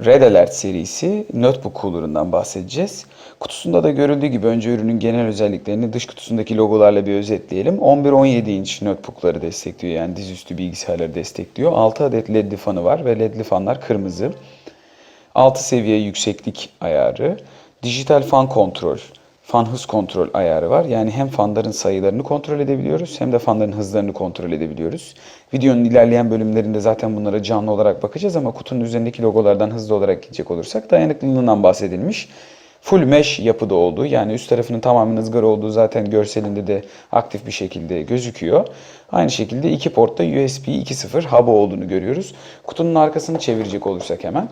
Red Alert serisi notebook cooler'ından bahsedeceğiz. Kutusunda da görüldüğü gibi önce ürünün genel özelliklerini dış kutusundaki logolarla bir özetleyelim. 11-17 inç notebook'ları destekliyor yani dizüstü bilgisayarları destekliyor. 6 adet ledli fanı var ve ledli fanlar kırmızı. 6 seviye yükseklik ayarı, dijital fan kontrol, fan hız kontrol ayarı var. Yani hem fanların sayılarını kontrol edebiliyoruz hem de fanların hızlarını kontrol edebiliyoruz. Videonun ilerleyen bölümlerinde zaten bunlara canlı olarak bakacağız ama kutunun üzerindeki logolardan hızlı olarak gidecek olursak dayanıklılığından bahsedilmiş. Full mesh yapıda olduğu yani üst tarafının tamamen ızgara olduğu zaten görselinde de aktif bir şekilde gözüküyor. Aynı şekilde iki portta USB 2.0 hub'ı olduğunu görüyoruz. Kutunun arkasını çevirecek olursak hemen.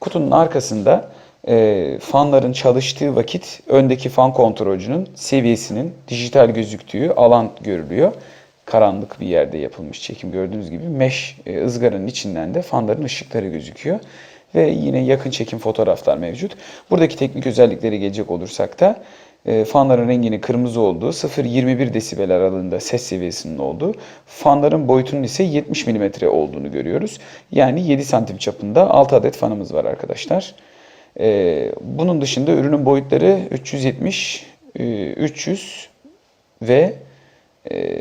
Kutunun arkasında e, fanların çalıştığı vakit öndeki fan kontrolcünün seviyesinin dijital gözüktüğü alan görülüyor. Karanlık bir yerde yapılmış çekim gördüğünüz gibi mesh e, ızgaranın içinden de fanların ışıkları gözüküyor. Ve yine yakın çekim fotoğraflar mevcut. Buradaki teknik özelliklere gelecek olursak da e, fanların renginin kırmızı olduğu, 0-21 desibel aralığında ses seviyesinin olduğu, fanların boyutunun ise 70 mm olduğunu görüyoruz. Yani 7 santim çapında 6 adet fanımız var arkadaşlar. E, bunun dışında ürünün boyutları 370, e, 300 ve e,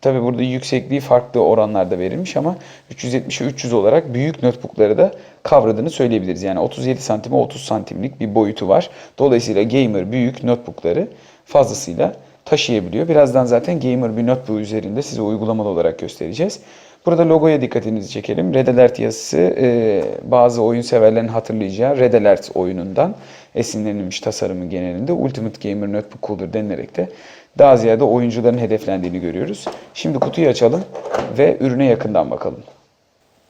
tabi burada yüksekliği farklı oranlarda verilmiş ama 370'e 300 olarak büyük notebookları da kavradığını söyleyebiliriz. Yani 37 santime 30 santimlik bir boyutu var. Dolayısıyla gamer büyük notebookları fazlasıyla taşıyabiliyor. Birazdan zaten gamer bir notebook üzerinde size uygulamalı olarak göstereceğiz. Burada logoya dikkatinizi çekelim. Red Alert yazısı e, bazı oyun severlerin hatırlayacağı Red Alert oyunundan esinlenilmiş tasarımı genelinde Ultimate Gamer Notebook Cooler denilerek de daha ziyade oyuncuların hedeflendiğini görüyoruz. Şimdi kutuyu açalım ve ürüne yakından bakalım.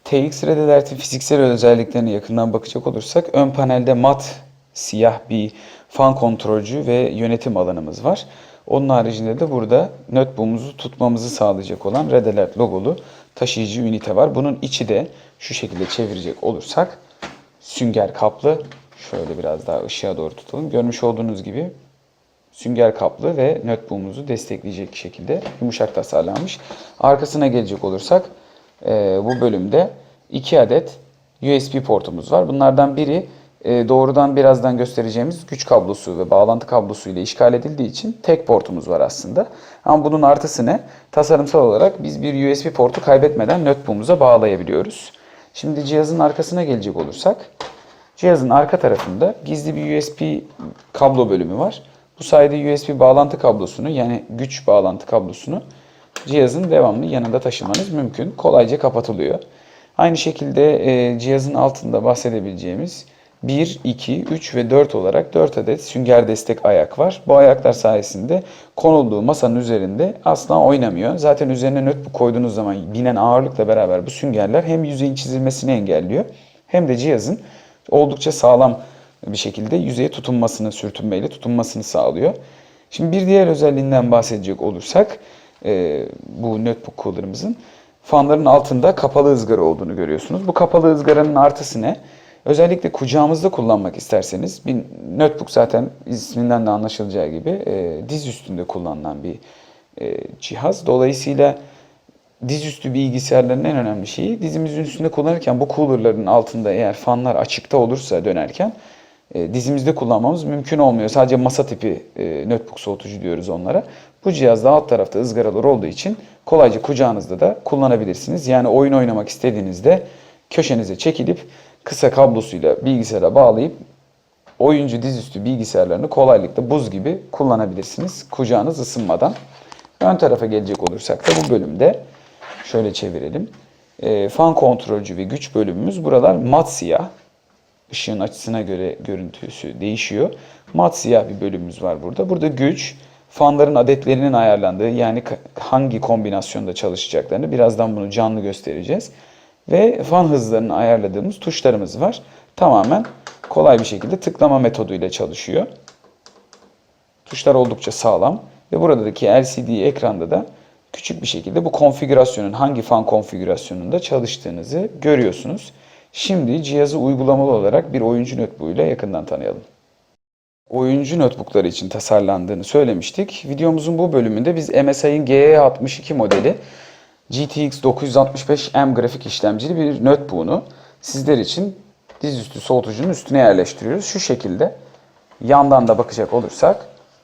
TX Red Alert'in fiziksel özelliklerine yakından bakacak olursak ön panelde mat siyah bir fan kontrolcü ve yönetim alanımız var. Onun haricinde de burada notebook'umuzu tutmamızı sağlayacak olan Red Alert logolu taşıyıcı ünite var. Bunun içi de şu şekilde çevirecek olursak sünger kaplı. Şöyle biraz daha ışığa doğru tutalım. Görmüş olduğunuz gibi sünger kaplı ve notebook'umuzu destekleyecek şekilde yumuşak tasarlanmış. Arkasına gelecek olursak e, bu bölümde iki adet USB portumuz var. Bunlardan biri doğrudan birazdan göstereceğimiz güç kablosu ve bağlantı kablosu ile işgal edildiği için tek portumuz var aslında. Ama bunun artısı ne? Tasarımsal olarak biz bir USB portu kaybetmeden notebook'umuza bağlayabiliyoruz. Şimdi cihazın arkasına gelecek olursak cihazın arka tarafında gizli bir USB kablo bölümü var. Bu sayede USB bağlantı kablosunu yani güç bağlantı kablosunu cihazın devamlı yanında taşımanız mümkün. Kolayca kapatılıyor. Aynı şekilde e, cihazın altında bahsedebileceğimiz 1, 2, 3 ve 4 olarak 4 adet sünger destek ayak var. Bu ayaklar sayesinde konulduğu masanın üzerinde asla oynamıyor. Zaten üzerine notebook koyduğunuz zaman binen ağırlıkla beraber bu süngerler hem yüzeyin çizilmesini engelliyor hem de cihazın oldukça sağlam bir şekilde yüzeye tutunmasını, sürtünmeyle tutunmasını sağlıyor. Şimdi bir diğer özelliğinden bahsedecek olursak e, bu notebook cooler'ımızın fanların altında kapalı ızgara olduğunu görüyorsunuz. Bu kapalı ızgaranın artısı ne? Özellikle kucağımızda kullanmak isterseniz bir notebook zaten isminden de anlaşılacağı gibi e, diz üstünde kullanılan bir e, cihaz. Dolayısıyla dizüstü bilgisayarların en önemli şeyi dizimizin üstünde kullanırken bu coolerların altında eğer fanlar açıkta olursa dönerken e, dizimizde kullanmamız mümkün olmuyor. Sadece masa tipi e, notebook soğutucu diyoruz onlara. Bu cihazda alt tarafta ızgaralar olduğu için kolayca kucağınızda da kullanabilirsiniz. Yani oyun oynamak istediğinizde köşenize çekilip kısa kablosuyla bilgisayara bağlayıp oyuncu dizüstü bilgisayarlarını kolaylıkla buz gibi kullanabilirsiniz kucağınız ısınmadan. Ön tarafa gelecek olursak da bu bölümde şöyle çevirelim. E, fan kontrolcü ve güç bölümümüz buralar mat siyah. Işığın açısına göre görüntüsü değişiyor. Mat siyah bir bölümümüz var burada. Burada güç, fanların adetlerinin ayarlandığı yani hangi kombinasyonda çalışacaklarını birazdan bunu canlı göstereceğiz. Ve fan hızlarını ayarladığımız tuşlarımız var. Tamamen kolay bir şekilde tıklama metoduyla çalışıyor. Tuşlar oldukça sağlam ve buradaki LCD ekranda da küçük bir şekilde bu konfigürasyonun hangi fan konfigürasyonunda çalıştığınızı görüyorsunuz. Şimdi cihazı uygulamalı olarak bir oyuncu notebook'uyla yakından tanıyalım. Oyuncu notebookları için tasarlandığını söylemiştik. Videomuzun bu bölümünde biz MSI'ın GE62 modeli GTX 965M grafik işlemcili bir notebook'unu sizler için dizüstü soğutucunun üstüne yerleştiriyoruz. Şu şekilde yandan da bakacak olursak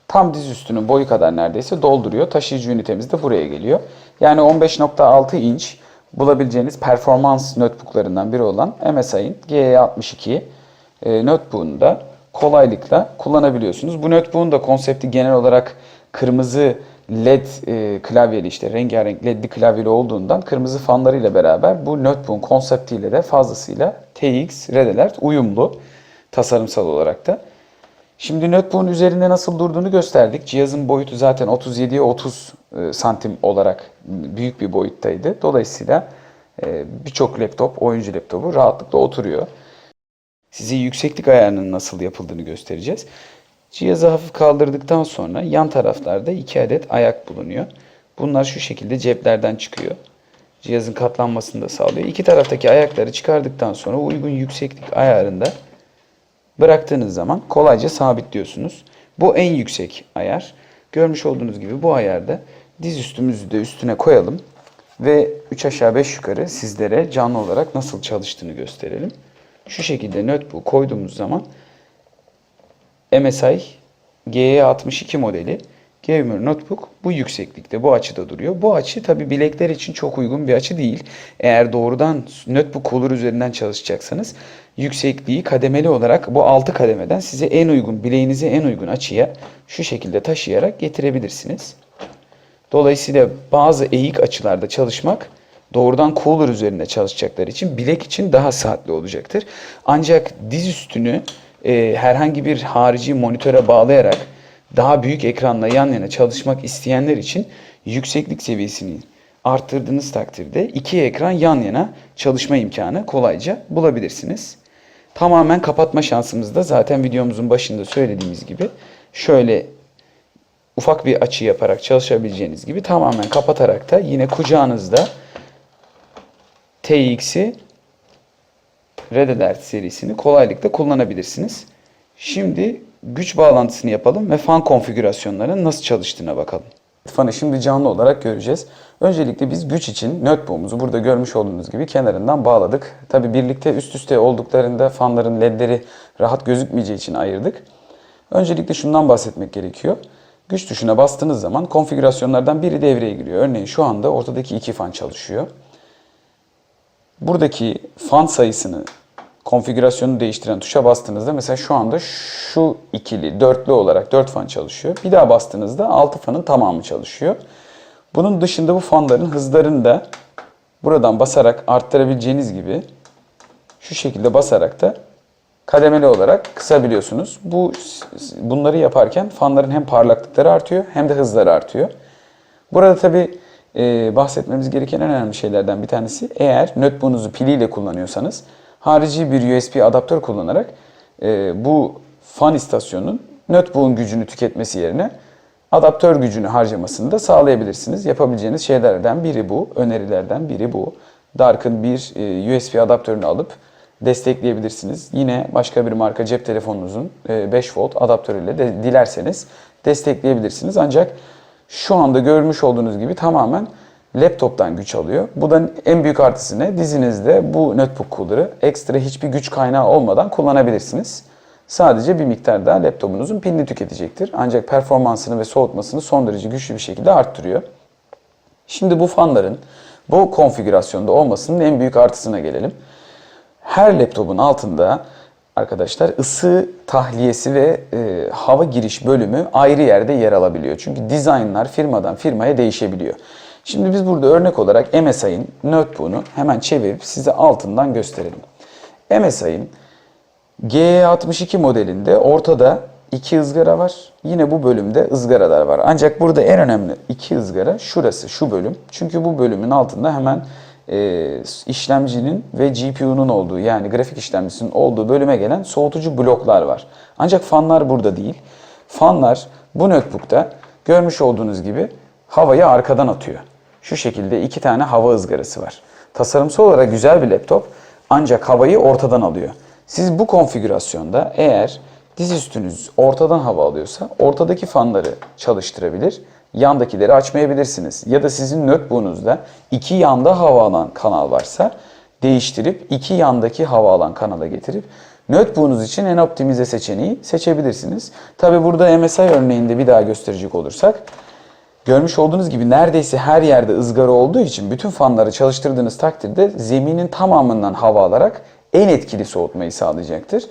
tam dizüstünün boyu kadar neredeyse dolduruyor. Taşıyıcı ünitemiz de buraya geliyor. Yani 15.6 inç bulabileceğiniz performans notebooklarından biri olan MSI'ın GE62 e, notebook'unu da kolaylıkla kullanabiliyorsunuz. Bu notebook'un da konsepti genel olarak kırmızı LED e, klavyeli işte rengarenk LED'li klavyeli olduğundan kırmızı fanlarıyla beraber bu notebook'un konseptiyle de fazlasıyla TX Red Alert uyumlu tasarımsal olarak da. Şimdi notebook'un üzerinde nasıl durduğunu gösterdik. Cihazın boyutu zaten 37'ye 30 e, santim olarak büyük bir boyuttaydı. Dolayısıyla e, birçok laptop, oyuncu laptopu rahatlıkla oturuyor. Size yükseklik ayarının nasıl yapıldığını göstereceğiz. Cihazı hafif kaldırdıktan sonra yan taraflarda iki adet ayak bulunuyor. Bunlar şu şekilde ceplerden çıkıyor. Cihazın katlanmasını da sağlıyor. İki taraftaki ayakları çıkardıktan sonra uygun yükseklik ayarında bıraktığınız zaman kolayca sabitliyorsunuz. Bu en yüksek ayar. Görmüş olduğunuz gibi bu ayarda diz üstümüzü de üstüne koyalım ve 3 aşağı 5 yukarı sizlere canlı olarak nasıl çalıştığını gösterelim. Şu şekilde notebook koyduğumuz zaman MSI GE62 modeli Gamer Notebook bu yükseklikte, bu açıda duruyor. Bu açı tabi bilekler için çok uygun bir açı değil. Eğer doğrudan notebook cooler üzerinden çalışacaksanız yüksekliği kademeli olarak bu 6 kademeden size en uygun, bileğinize en uygun açıya şu şekilde taşıyarak getirebilirsiniz. Dolayısıyla bazı eğik açılarda çalışmak doğrudan cooler üzerinde çalışacaklar için bilek için daha saatli olacaktır. Ancak diz üstünü e, herhangi bir harici monitöre bağlayarak daha büyük ekranla yan yana çalışmak isteyenler için yükseklik seviyesini arttırdığınız takdirde iki ekran yan yana çalışma imkanı kolayca bulabilirsiniz. Tamamen kapatma şansımız da zaten videomuzun başında söylediğimiz gibi şöyle ufak bir açı yaparak çalışabileceğiniz gibi tamamen kapatarak da yine kucağınızda TX'i Red Alert serisini kolaylıkla kullanabilirsiniz. Şimdi güç bağlantısını yapalım ve fan konfigürasyonlarının nasıl çalıştığına bakalım. Fanı şimdi canlı olarak göreceğiz. Öncelikle biz güç için notebook'umuzu burada görmüş olduğunuz gibi kenarından bağladık. Tabi birlikte üst üste olduklarında fanların ledleri rahat gözükmeyeceği için ayırdık. Öncelikle şundan bahsetmek gerekiyor. Güç tuşuna bastığınız zaman konfigürasyonlardan biri devreye giriyor. Örneğin şu anda ortadaki iki fan çalışıyor. Buradaki fan sayısını konfigürasyonu değiştiren tuşa bastığınızda mesela şu anda şu ikili, dörtlü olarak dört fan çalışıyor. Bir daha bastığınızda altı fanın tamamı çalışıyor. Bunun dışında bu fanların hızlarını da buradan basarak arttırabileceğiniz gibi şu şekilde basarak da kademeli olarak kısabiliyorsunuz. Bu bunları yaparken fanların hem parlaklıkları artıyor hem de hızları artıyor. Burada tabi e, bahsetmemiz gereken en önemli şeylerden bir tanesi eğer notebook'unuzu piliyle kullanıyorsanız harici bir USB adaptör kullanarak e, bu fan istasyonunun notebook'un gücünü tüketmesi yerine adaptör gücünü harcamasını da sağlayabilirsiniz. Yapabileceğiniz şeylerden biri bu, önerilerden biri bu. Dark'ın bir e, USB adaptörünü alıp destekleyebilirsiniz. Yine başka bir marka cep telefonunuzun e, 5 volt adaptörüyle de dilerseniz destekleyebilirsiniz. Ancak şu anda görmüş olduğunuz gibi tamamen laptoptan güç alıyor. Bu da en büyük artısı ne? Dizinizde bu notebook cooler'ı ekstra hiçbir güç kaynağı olmadan kullanabilirsiniz. Sadece bir miktar daha laptopunuzun pilini tüketecektir. Ancak performansını ve soğutmasını son derece güçlü bir şekilde arttırıyor. Şimdi bu fanların bu konfigürasyonda olmasının en büyük artısına gelelim. Her laptopun altında arkadaşlar ısı tahliyesi ve e, hava giriş bölümü ayrı yerde yer alabiliyor. Çünkü dizaynlar firmadan firmaya değişebiliyor. Şimdi biz burada örnek olarak MSI'ın notebook'unu hemen çevirip size altından gösterelim. MSI'ın G62 modelinde ortada iki ızgara var. Yine bu bölümde ızgaralar var. Ancak burada en önemli iki ızgara şurası, şu bölüm. Çünkü bu bölümün altında hemen e, işlemcinin ve GPU'nun olduğu yani grafik işlemcisinin olduğu bölüme gelen soğutucu bloklar var. Ancak fanlar burada değil. Fanlar bu notebook'ta görmüş olduğunuz gibi havayı arkadan atıyor. Şu şekilde iki tane hava ızgarası var. Tasarımsal olarak güzel bir laptop ancak havayı ortadan alıyor. Siz bu konfigürasyonda eğer dizüstünüz ortadan hava alıyorsa ortadaki fanları çalıştırabilir, yandakileri açmayabilirsiniz. Ya da sizin notebook'unuzda iki yanda hava alan kanal varsa değiştirip iki yandaki hava alan kanala getirip notebook'unuz için en optimize seçeneği seçebilirsiniz. Tabi burada MSI örneğinde bir daha gösterecek olursak Görmüş olduğunuz gibi neredeyse her yerde ızgara olduğu için bütün fanları çalıştırdığınız takdirde zeminin tamamından hava alarak en etkili soğutmayı sağlayacaktır.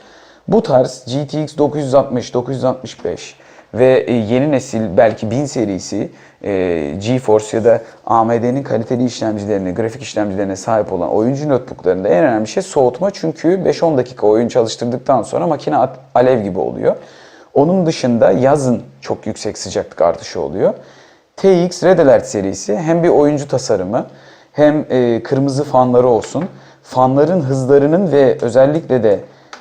Bu tarz GTX 960, 965 ve e, yeni nesil belki 1000 serisi e, GeForce ya da AMD'nin kaliteli işlemcilerine, grafik işlemcilerine sahip olan oyuncu notebooklarında en önemli şey soğutma. Çünkü 5-10 dakika oyun çalıştırdıktan sonra makine alev gibi oluyor. Onun dışında yazın çok yüksek sıcaklık artışı oluyor. TX Red Alert serisi hem bir oyuncu tasarımı hem e, kırmızı fanları olsun. Fanların hızlarının ve özellikle de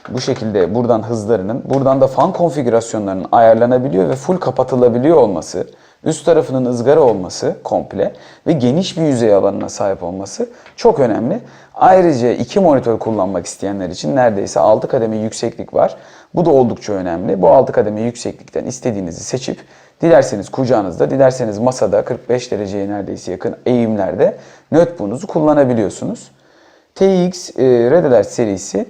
bu şekilde buradan hızlarının, buradan da fan konfigürasyonlarının ayarlanabiliyor ve full kapatılabiliyor olması, üst tarafının ızgara olması komple ve geniş bir yüzey alanına sahip olması çok önemli. Ayrıca iki monitör kullanmak isteyenler için neredeyse 6 kademe yükseklik var. Bu da oldukça önemli. Bu 6 kademe yükseklikten istediğinizi seçip dilerseniz kucağınızda, dilerseniz masada 45 dereceye neredeyse yakın eğimlerde notebook'unuzu kullanabiliyorsunuz. TX e, Red Alert serisi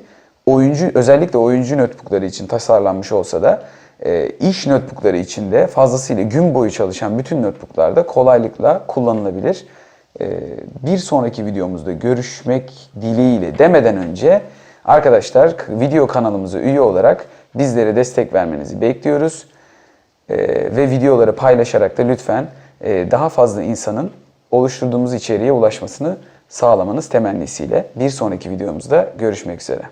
oyuncu özellikle oyuncu notebookları için tasarlanmış olsa da e, iş notebookları için de fazlasıyla gün boyu çalışan bütün notebooklarda kolaylıkla kullanılabilir. E, bir sonraki videomuzda görüşmek dileğiyle demeden önce arkadaşlar video kanalımıza üye olarak bizlere destek vermenizi bekliyoruz. E, ve videoları paylaşarak da lütfen e, daha fazla insanın oluşturduğumuz içeriğe ulaşmasını sağlamanız temennisiyle bir sonraki videomuzda görüşmek üzere.